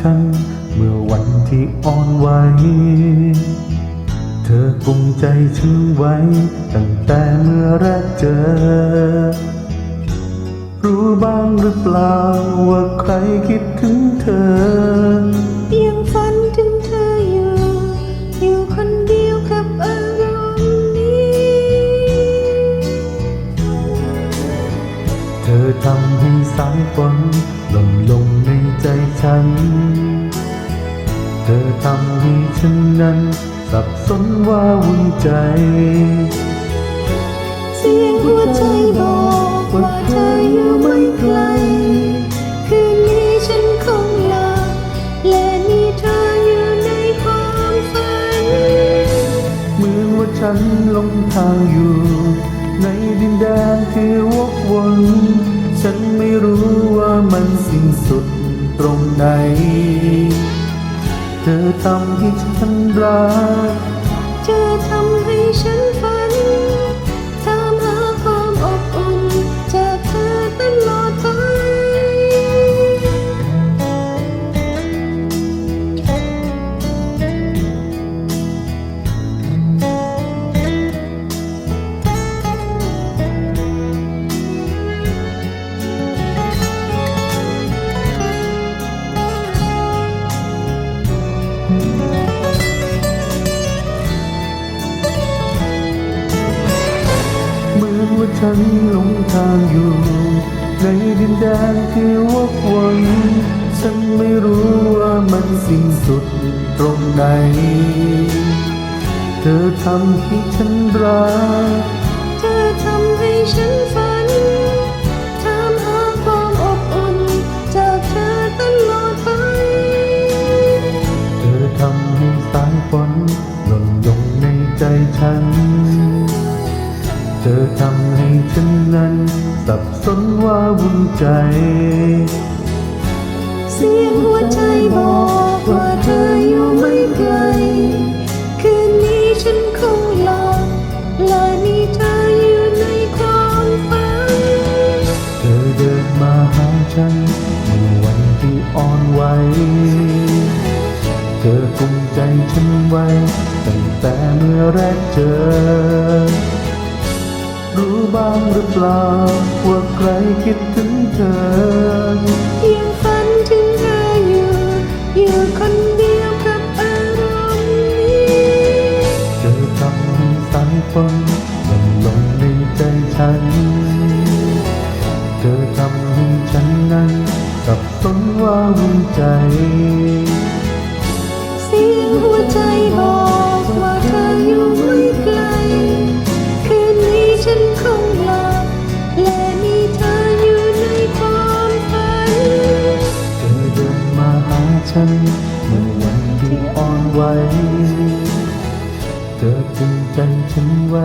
ฉัน เมื่อวันที่อ่อนไหว เธอกุมใจฉันไว้ ตั้งแต่เมื่อแรกเจอ รู้บ้างหรือเปล่าว่าใครคิดถึงเธอ ยังฝันถึงเธออยู่ อยู่คนเดียวกับอารมณ์นี้ เธอทำให้สายฝนหล่นลงในใจฉันเธอทำให้ฉันนั้น สับสนว่าวุ่นใจ เสียงหัวใจบอกว่าเธออยู่ไม่ไกล คืนนี้ฉันคงลา และมีเธออยู่ในความฝัน เหมือนว่าฉันหลงทางอยู่ ในดินแดนที่วกวนฉันไม่รู้ว่ามันสิ้นสุดตรงไหน ธอทำให้ฉันรักเธอทำ ฉันหลงทางอยู่ ในดินแดนที่วกวนฉันไม่รู้ว่ามันสิ้นสุดตรงไหน เธอทำให้ฉันรัก เธอทำให้ฉันฝันตามหาความอบอุ่นจากเธอตลอดไป เธอทำให้สายฝนหล่นลงในใจฉัน เธอทำให้ฉันนั้น สับสนว่าวุ่นใจ เสียงหัวใจบอกว่าเธออยู่ไม่ไกล คืนนี้ฉันคงหลับและมีเธออยู่ในความฝัน เธอเดินมาหาฉันเมื่อวันที่อ่อนไหว เธอกุมใจฉันไว้ตั้งแต่เมื่อแรกเจอ รู้บ้างหรือเปล่าว่าใครคิดถึงเธอยังฝันถึงเธออยู่ อยู่คนเดียวกับอารมณ์นี้เธอทำให้สายฝนหล่นลงในใจฉัน เธอทำให้ฉันนั้นสับสนว่าวุ่นใจ ฉันเมื่อวันที่อ่อนไหวเธอจึงใจฉันไว้